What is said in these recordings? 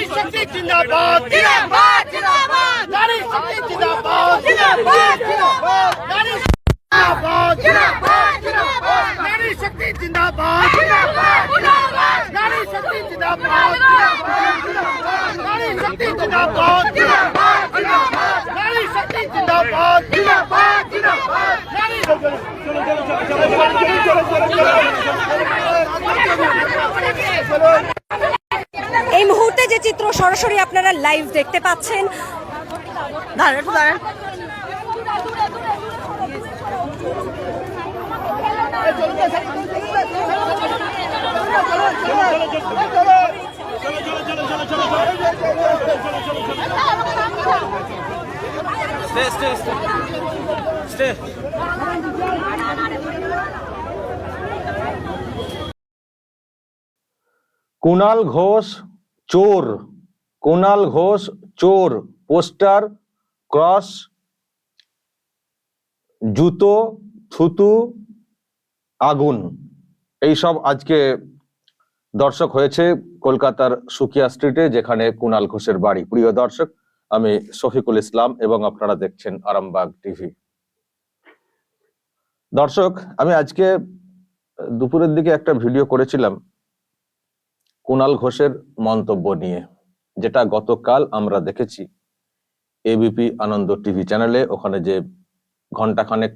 नारी शक्ति जिंदाबाद जिंदाबाद जिंदाबाद नारी शक्ति जिंदाबाद जिंदाबाद जिंदाबाद नारी जिंदाबाद जिंदाबाद जिंदाबाद नारी शक्ति जिंदाबाद जिंदाबाद जिंदाबाद नारी शक्ति जिंदाबाद जिंदाबाद नारी शक्ति जिंदाबाद जिंदाबाद जिंदाबाद नारी शक्ति जिंदाबाद जिंदाबाद जिंदाबाद नारी चलो चलो चलो चलो चलो चलो चलो चलो যে চিত্র সরাসরি আপনারা লাইভ দেখতে পাচ্ছেন। দাঁড়ান কুণাল ঘোষ চোর কুণাল ঘোষ, চোর, পোস্টার, ক্রস, জুতো, থুতু, আগুন। এইসব আজকে দর্শক হয়েছে কলকাতার সুকিয়া স্ট্রিটে, যেখানে কুণাল ঘোষের বাড়ি। প্রিয় দর্শক, আমি শফিকুল ইসলাম এবং আপনারা দেখছেন আরামবাগ টিভি। দর্শক, আমি আজকে দুপুরের দিকে একটা ভিডিও করেছিলাম। কুণাল ঘোষের মন্তব্য নিয়ে, যেটা গতকাল আমরা দেখেছি। এবিপি আনন্দ টিভি চ্যানেলে ওখানে যে ঘন্টাখানেক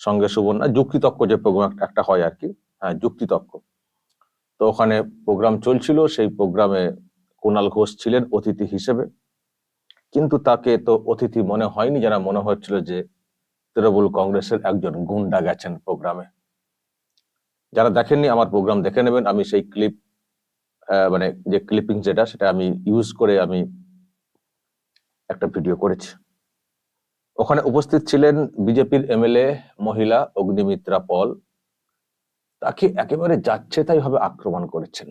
সঙ্গে সুবর্ণা, যুক্তিতক্ক যে প্রোগ্রাম একটা হয় আর কি হ্যাঁ যুক্তিতক্ক। তো ওখানে প্রোগ্রাম চলছিল, সেই প্রোগ্রামে কুণাল ঘোষ ছিলেন অতিথি হিসেবে। কিন্তু তাকে তো অতিথি মনে হয়নি, যেন মনে হচ্ছিল যে তৃণমূল কংগ্রেসের একজন গুন্ডা গেছেন প্রোগ্রামে যারা দেখেননি আমার প্রোগ্রাম দেখে নেবেন, আমি সেই ক্লিপ মানে যে ক্লিপিং যেটা, সেটা আমি ইউজ করে আমি একটা ভিডিও করেছি। ওখানে উপস্থিত ছিলেন বিজেপির এমএলএ মহিলা অগ্নিমিত্রা পল। তাকে একেবারে যাচ্ছে তাই ভাবে আক্রমণ করেছেন।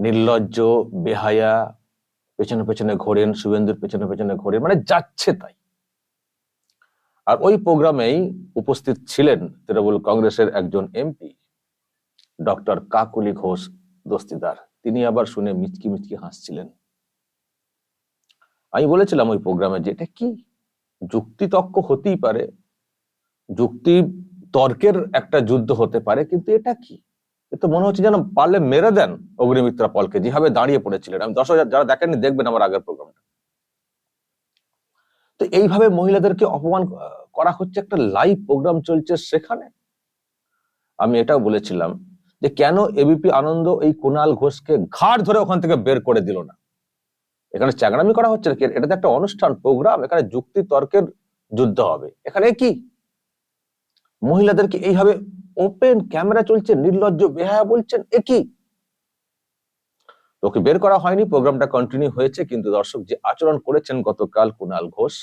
নির্লজ্জ, বেহায়া, পেছনে পেছনে ঘোরেন, শুভেন্দুর পেছনে পেছনে ঘোরেন মানে যাচ্ছে তাই আর ওই প্রোগ্রামেই উপস্থিত ছিলেন তৃণমূল কংগ্রেসের একজন এমপি। ডক্টর কাকুলি ঘোষ দস্তিদার। তিনি আবার শুনে মিচকি মিচকি হাসছিলেন। আমি বলেছিলাম ওই প্রোগ্রামে যে এটা কি? যুক্তিতক্ক হতেই পারে। যুক্তি তর্কের একটা যুদ্ধ হতে পারে, কিন্তু এটা কি? এ তো মনে হচ্ছে যেন পারলে মেরে দেন অগ্নিমিত্রা পলকে, যেভাবে দাঁড়িয়ে পড়েছিলেন। আমি দশ হাজার যারা দেখেননি, দেখবেন আমার আগের প্রোগ্রামটা। তো এইভাবে মহিলাদেরকে অপমান করা হচ্ছে একটা লাইভ প্রোগ্রাম চলছে সেখানে। আমি এটাও বলেছিলাম যে কেন এবিপি আনন্দ এই কুণাল ঘোষকে ঘাড় ধরে ওখান থেকে বের করে দিল না? এখানে চাকরামি করা হচ্ছে নাকি এটা একটা অনুষ্ঠান প্রোগ্রাম এখানে যুক্তি তর্কের যুদ্ধ হবে। এখানে কি? মহিলাদেরকে এইভাবে ওপেন ক্যামেরা চলছে, নির্লজ্জ বেহায়া বলছেন, এ কি? তোকে বের করা হয়নি প্রোগ্রামটা কন্টিনিউ হয়েছে, কিন্তু দর্শক যে আচরণ করেছেন গতকাল কুণাল ঘোষ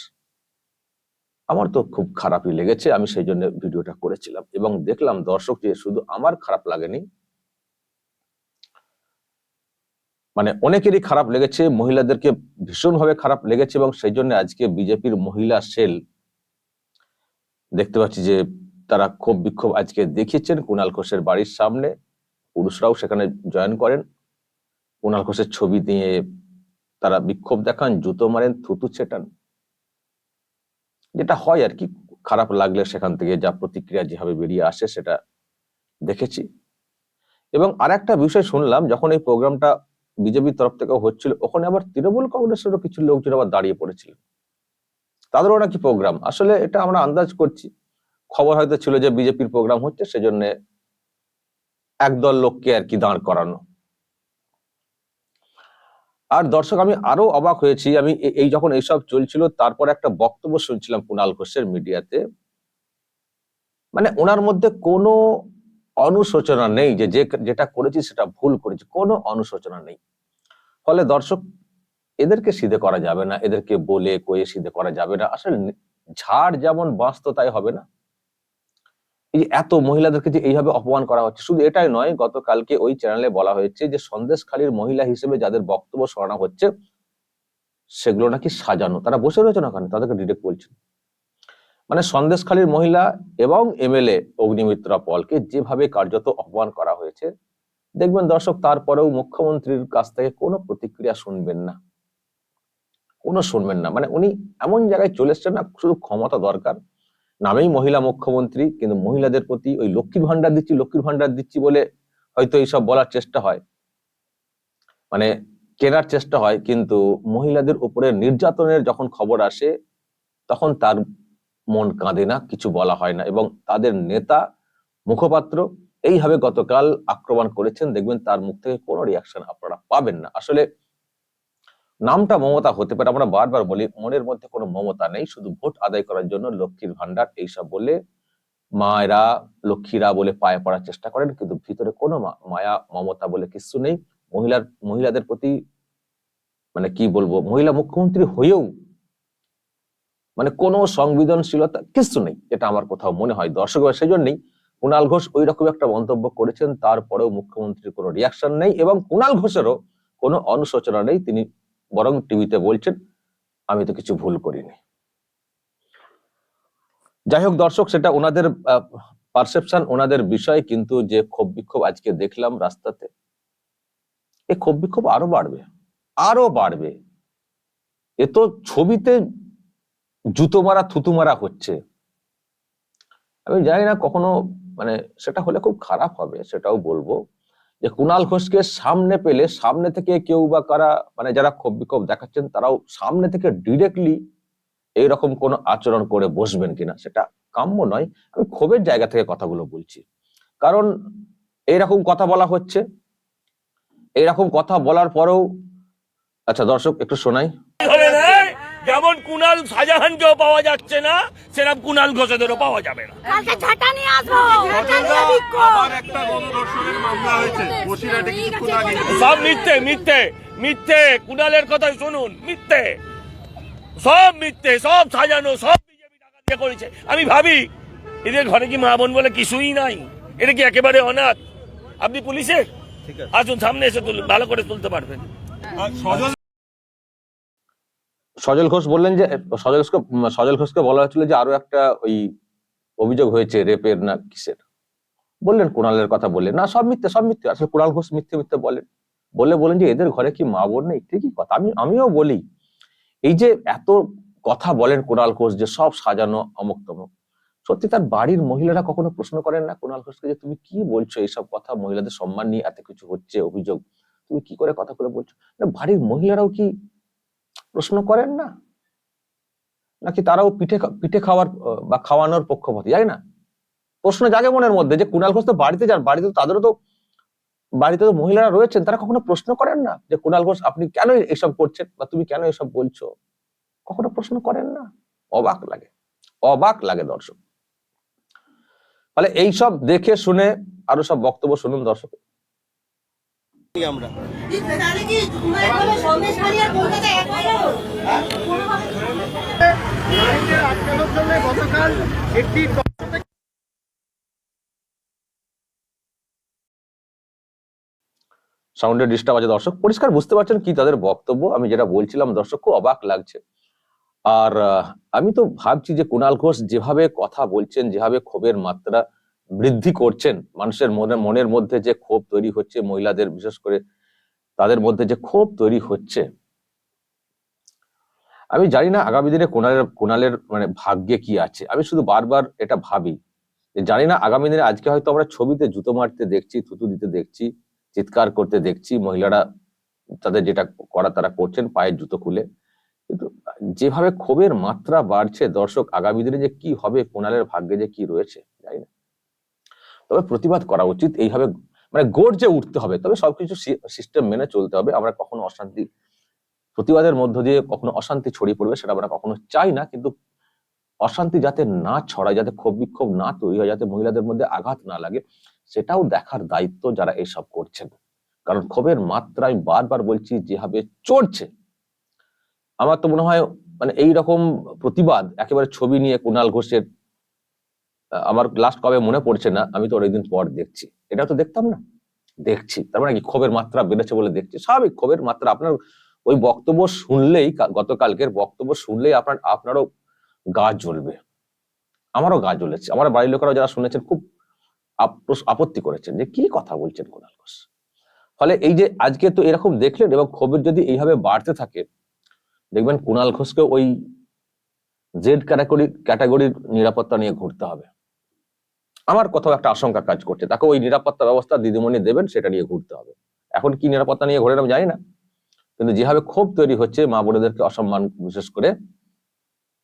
আমার তো খুব খারাপই লেগেছে, আমি সেই জন্য ভিডিওটা করেছিলাম। এবং দেখলাম দর্শক যে শুধু আমার খারাপ লাগেনি মানে অনেকেরই খারাপ লেগেছে, মহিলাদেরকে ভীষণভাবে খারাপ লেগেছে এবং সেই জন্য আজকে বিজেপির মহিলা সেল, দেখতে পাচ্ছি যে তারা ক্ষোভ বিক্ষোভ আজকে দেখিয়েছেন কুণাল ঘোষের বাড়ির সামনে, পুরুষরাও সেখানে জয়েন করেন। কুণাল ঘোষের ছবি দিয়ে তারা বিক্ষোভ দেখান, জুতো মারেন, থুতু ছেটান। যেটা হয় আর কি, খারাপ লাগলে সেখান থেকে যা প্রতিক্রিয়া যেভাবে বেরিয়ে আসে সেটা দেখেছি। এবং আরেকটা বিষয় শুনলাম, যখন এই প্রোগ্রামটা বিজেপির তরফ থেকে হচ্ছিল, ওখানে আবার তৃণমূল কংগ্রেসেরও কিছু লোকজন আবার দাঁড়িয়ে পড়েছিলেন তাদেরও নাকি প্রোগ্রাম। আসলে এটা আমরা আন্দাজ করছি। খবর হয়তো ছিল যে বিজেপির প্রোগ্রাম হচ্ছে, সেজন্য একদল লোককে আর কি দাঁড় করানো। আর দর্শক, আমি আরও অবাক হয়েছি। আমি এই যখন এইসব চলছিল, তারপর একটা বক্তব্য শুনছিলাম কুণাল ঘোষের মিডিয়াতে। মানে ওনার মধ্যে কোনো অনুশোচনা নেই যে, যেটা করেছি সেটা ভুল করেছি। কোনো অনুশোচনা নেই। ফলে দর্শক, এদেরকে সিধে করা যাবে না। এদেরকে বলে, কয়ে সিধে করা যাবে না। আসলে ঝাড় যেমন বাঁচতো, তাই হবে না। এই যে এত মহিলাদেরকে যে এইভাবে অপমান করা হচ্ছে, শুধু এটাই নয়, গতকালকে ওই চ্যানেলে বলা হয়েছে যে সন্দেশখালীর মহিলা হিসেবে যাদের বক্তব্য শোনানো হচ্ছে, সেগুলো নাকি সাজানো। তারা বসে রয়েছে না ওখানে, তাদেরকে ডিরেক্ট বলছেন মানে সন্দেশখালীর মহিলা এবং এমএলএ অগ্নিমিত্রা পলকে যেভাবে কার্যত অপমান করা হয়েছে, দেখবেন দর্শক, তারপরেও মুখ্যমন্ত্রীর কাছ থেকে কোনো প্রতিক্রিয়া শুনবেন না। কোনো শুনবেন না। মানে উনি এমন জায়গায় চলে এসছেন না, শুধু ক্ষমতা দরকার নামেই মহিলা মুখ্যমন্ত্রী, কিন্তু মহিলাদের প্রতি ওই লক্ষ্মীর ভান্ডার দিচ্ছি, লক্ষ্মীর ভান্ডার দিচ্ছি বলে হয়তো এইসব বলার চেষ্টা হয়। মানে কেনার চেষ্টা হয়, কিন্তু মহিলাদের উপরে নির্যাতনের যখন খবর আসে, তখন তার মন কাঁদে না, কিছু বলা হয় না এবং তাদের নেতা, মুখপাত্র এইভাবে গতকাল আক্রমণ করেছেন। দেখবেন তার মুখ থেকে কোনো রিয়াকশন আপনারা পাবেন না। আসলে নামটা মমতা হতে পারে, আমরা বারবার বলি, মনের মধ্যে কোনো মমতা নেই, শুধু ভোট আদায় করার জন্য লক্ষ্মীর ভান্ডার এইসব বলে মায়েরা লক্ষ্মীরা বলে পায়ে পড়ার চেষ্টা করেন, কিন্তু ভিতরে কোনো মায়া, মমতা বলে কিছু নেই। মহিলার, মহিলাদের প্রতি মানে কি বলব, মহিলা মুখ্যমন্ত্রী হয়েও মানে কোনো সংবেদনশীলতা কিছু নেই এটা আমার কোথাও মনে হয়। দর্শক সেই জন্যই কুণাল ঘোষ ওই রকম একটা মন্তব্য করেছেন, তারপরেও মুখ্যমন্ত্রীর কোনো রিয়াকশন নেই এবং কুণাল ঘোষেরও কোনো অনুশোচনা নেই। তিনি বরং টিভিতে বলছেন, আমি তো কিছু ভুল করিনি। যাই হোক দর্শক, সেটা ওনাদের পারসেপশন ওনাদের বিষয়, কিন্তু যে ক্ষোভ বিক্ষোভ আজকে দেখলাম রাস্তাতে এই ক্ষোভ বিক্ষোভ আরও বাড়বে আরও বাড়বে। এ তো ছবিতে জুতো মারা, থুতু মারা হচ্ছে। আমি জানি না কখনো মানে সেটা হলে খুব খারাপ হবে, সেটাও বলব। যে কুণাল ঘোষকে সামনে পেলে, সামনে থেকে কেউ বা কারা মানে যারা ক্ষোভ বিক্ষোভ দেখাচ্ছেন, তারাও সামনে থেকে ডিরেক্টলি এইরকম কোনো আচরণ করে বসবেন কিনা, সেটা কাম্য নয়। আমি ক্ষোভের জায়গা থেকে কথাগুলো বলছি। কারণ এইরকম কথা বলা হচ্ছে। এইরকম কথা বলার পরেও আচ্ছা দর্শক, একটু শোনাই। যেমন কুনাল শাহজাহানকেও পাওয়া যাচ্ছে না সেরকম কুনাল ঘোষেদেরও পাওয়া যাবে না। কালকে ঝাঁটা নিয়ে আসব। আবার একটা গণধর্ষণের মামলা হয়েছে। বসিরহাটে আগে সব মিথ্যে মিথ্যে মিথ্যে কুনালের কথা শুনুন মিথ্যে। সব মিথ্যে সব সাজানো সব বিজেপি টাকা দিয়ে করেছে। আমি ভাবি এদের ঘরে কি মা বোন বলে কিছুই নাই? এটা কি একেবারে অনাথ? আপনি পুলিশে আসুন সামনে এসে তুলুন ভালো করে তুলতে পারবেন। সজল ঘোষ বললেন যে, সজল ঘোষকে সজল ঘোষকে বলা হয়েছিল যে আরও একটা ওই অভিযোগ হয়েছে রেপের না কিসের। বললেন কুণালের কথা বললেন। না, সব মিথ্যে সব মিথ্যে। আসলে কুণাল ঘোষ মিথ্যে মিথ্যে বলেন। বলে বলেন যে, এদের ঘরে কি মা বোন নেই? ঠিকই কথা। আমি, আমিও বলি, এই যে এত কথা বলেন কুণাল ঘোষ যে সব সাজানো অমুক তমুক সত্যি তার বাড়ির মহিলারা কখনো প্রশ্ন করেন না কুণাল ঘোষকে যে, তুমি কি বলছো এইসব কথা? মহিলাদের সম্মান নিয়ে এত কিছু হচ্ছে, অভিযোগ। তুমি কি করে কথা কথাগুলো বলছো? বাড়ির মহিলারাও কি প্রশ্ন করেন না? নাকি তারাও পিঠে পিঠে খাওয়ার বা খাওয়ানোর পক্ষপাতী জানি না। প্রশ্ন জাগে মনের মধ্যে যে কুণাল ঘোষ তো বাড়িতে যান বাড়িতে তো তাদেরও তো বাড়িতে তো মহিলারা রয়েছেন তারা কখনো প্রশ্ন করেন না যে কুণাল ঘোষ আপনি কেন এসব করছেন বা তুমি কেন এসব বলছো? কখনো প্রশ্ন করেন না? অবাক লাগে। অবাক লাগে দর্শক। ফলে এইসব দেখে শুনে আরও সব বক্তব্য শুনুন দর্শক। নারীদের সাউন্ডের ডিস্টার্ব আছে, দর্শক। পরিষ্কার বুঝতে পারছেন কি তাদের বক্তব্য? আমি যেটা বলছিলাম, দর্শক, খুব অবাক লাগছে। আর আমি তো ভাবছি যে কুণাল ঘোষ যেভাবে কথা বলছেন, যেভাবে ক্ষোভের মাত্রা বৃদ্ধি করছেন, মানুষের মনে, মনের মধ্যে যে ক্ষোভ তৈরি হচ্ছে, মহিলাদের বিশেষ করে তাদের মধ্যে যে ক্ষোভ তৈরি হচ্ছে আমি জানি না আগামী দিনে কুণালের কুণালের মানে ভাগ্যে কি আছে। আমি শুধু বারবার এটা ভাবি জানি না আগামী দিনে আজকে হয়তো আমরা ছবিতে জুতো মারতে দেখছি, থুতু দিতে দেখছি, চিৎকার করতে দেখছি, মহিলারা তাদের যেটা করা তারা করছেন, পায়ের জুতো খুলে। কিন্তু যেভাবে ক্ষোভের মাত্রা বাড়ছে, দর্শক, আগামী দিনে যে কি হবে কোনালের ভাগ্যে যে কি রয়েছে, জানি না। তবে প্রতিবাদ করা উচিত, এইভাবে মানে গর্জে উঠতে হবে। তবে সবকিছু সিস্টেম মেনে চলতে হবে। আমরা কখনো অশান্তি প্রতিবাদের মধ্য দিয়ে কখনো অশান্তি ছড়িয়ে পড়বে সেটা আমরা কখনো চাই না, কিন্তু অশান্তি যাতে না ছড়ায়, যাতে ক্ষোভ বিক্ষোভ না তৈরি হয়, যাতে মহিলাদের মধ্যে আঘাত না লাগে, সেটাও দেখার দায়িত্ব যারা এসব করছেন। কারণ ক্ষোভের মাত্রা আমি বারবার বলছি, যেভাবে চড়ছে, আমার তো মনে হয় মানে এই রকম প্রতিবাদ, একেবারে ছবি নিয়ে কুণাল ঘোষের আমার লাস্ট কবে মনে পড়ছে না, আমি তো অনেকদিন পর দেখছি। এটা তো দেখতাম না? দেখছি। তার মানে কি, ক্ষোভের মাত্রা বেড়েছে বলে দেখছি? স্বাভাবিক, ক্ষোভের মাত্রা আপনার ওই বক্তব্য শুনলেই গতকালকের বক্তব্য শুনলেই আপনার, আপনারও গা জ্বলবে। আমারও গা জ্বলেছে। আমার বাড়ির লোকেরাও যারা শুনেছেন খুব আপত্তি করেছেন যে কি কথা বলছেন কুণাল ঘোষ। ফলে এই যে আজকে তো এরকম দেখলেন এবং ক্ষোভের যদি এইভাবে বাড়তে থাকে, দেখবেন কুণাল ঘোষকে ওই জেড ক্যাটাগরি, ক্যাটাগরির নিরাপত্তা নিয়ে ঘুরতে হবে। আমার কোথাও একটা আশঙ্কা কাজ করছে। তাকে ওই নিরাপত্তা ব্যবস্থা দিদিমণি দেবেন, সেটা নিয়ে ঘুরতে হবে। এখন কি নিরাপত্তা নিয়ে ঘোরেন আমি জানি না। কিন্তু যেভাবে ক্ষোভ তৈরি হচ্ছে মা বোনেদেরকে অসম্মান বিশেষ করে,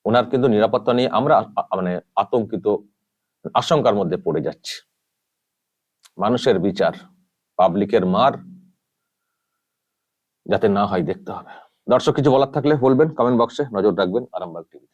ওনার কিন্তু নিরাপত্তা নিয়ে আমরা মানে আতঙ্কিত, আশঙ্কার মধ্যে পড়ে যাচ্ছি। মানুষের বিচার, পাবলিকের মার যাতে না হয় দেখতে হবে। দর্শক, কিছু বলার থাকলে বলবেন কমেন্ট বক্সে নজর রাখবেন, আরামবাগ টিভি